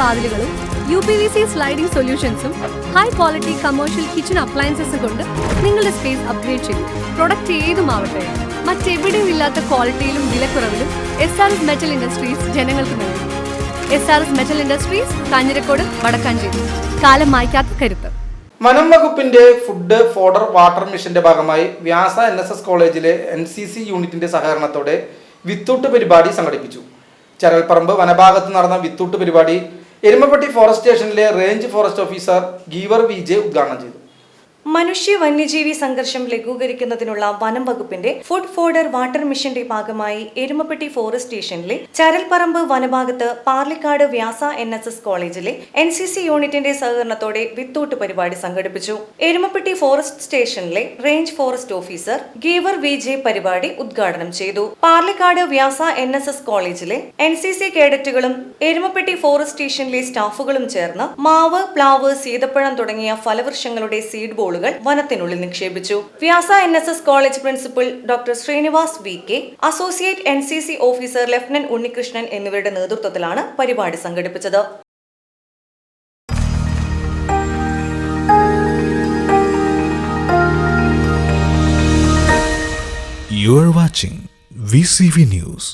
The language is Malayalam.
വാതിലുകളും U P V C sliding സൊല്യൂഷൻസും high quality commercial kitchen അപ്ലയൻസസും കൊണ്ട് നിങ്ങളുടെ സ്പേസ് അപ്ഗ്രേഡ് ചെയ്യും പ്രൊഡക്റ്റ് ഏതുമാവട്ടെ മറ്റെവിടെയും ഇല്ലാത്ത ക്വാളിറ്റിയിലും വിലക്കുറവിലും S R S metal industries ജനങ്ങൾക്ക് നൽകും. S R S metal industries Kanjirakode Vadakkanchery. കാലം മായ്ക്കാത്ത കരുത്ത്. വനം വകുപ്പിന്റെ ഫുഡ് ഫോഡർ വാട്ടർ മിഷന്റെ ഭാഗമായി വ്യാസ എൻ എസ് എസ് കോളേജിലെ എൻ സി സി യൂണിറ്റിന്റെ സഹകരണത്തോടെ വിത്തൂട്ട് പരിപാടി സംഘടിപ്പിച്ചു. ചരൽപ്പറമ്പ് വനഭാഗത്ത് നടന്ന വിത്തൂട്ട് പരിപാടി എരുമപ്പെട്ടി ഫോറസ്റ്റ് സ്റ്റേഷനിലെ range forest officer Geevar V ഉദ്ഘാടനം ചെയ്തു. മനുഷ്യ വന്യജീവി സംഘർഷം ലഘൂകരിക്കുന്നതിനുള്ള വനം വകുപ്പിന്റെ ഫുഡ് ഫോർഡർ വാട്ടർ മിഷന്റെ ഭാഗമായി എരുമപ്പെട്ടി ഫോറസ്റ്റ് സ്റ്റേഷനിലെ Charalparambu വനഭാഗത്ത് Parlikad Vyasa N S S കോളേജിലെ എൻ സി സി യൂണിറ്റിന്റെ സഹകരണത്തോടെ വിത്തൂട്ട് പരിപാടി സംഘടിപ്പിച്ചു. എരുമപ്പെട്ടി ഫോറസ്റ്റ് സ്റ്റേഷനിലെ range forest officer Geevar V J പരിപാടി ഉദ്ഘാടനം ചെയ്തു. Parlikad Vyasa N S S കോളേജിലെ എൻ സി സി കേഡറ്റുകളും എരുമപ്പെട്ടി ഫോറസ്റ്റ് സ്റ്റേഷനിലെ സ്റ്റാഫുകളും ചേർന്ന് മാവ് പ്ലാവ് സീതപ്പഴം തുടങ്ങിയ ഫലവൃക്ഷങ്ങളുടെ സീഡ് ബോളുകൾ വനത്തിനുള്ളിൽ നിക്ഷേപിച്ചു Vyasa N S S college principal doctor Srinivas V K associate N C C officer lieutenant Unnikrishnan എന്നിവരുടെ നേതൃത്വത്തിലാണ് പരിപാടി സംഘടിപ്പിച്ചത് You watching VCV News.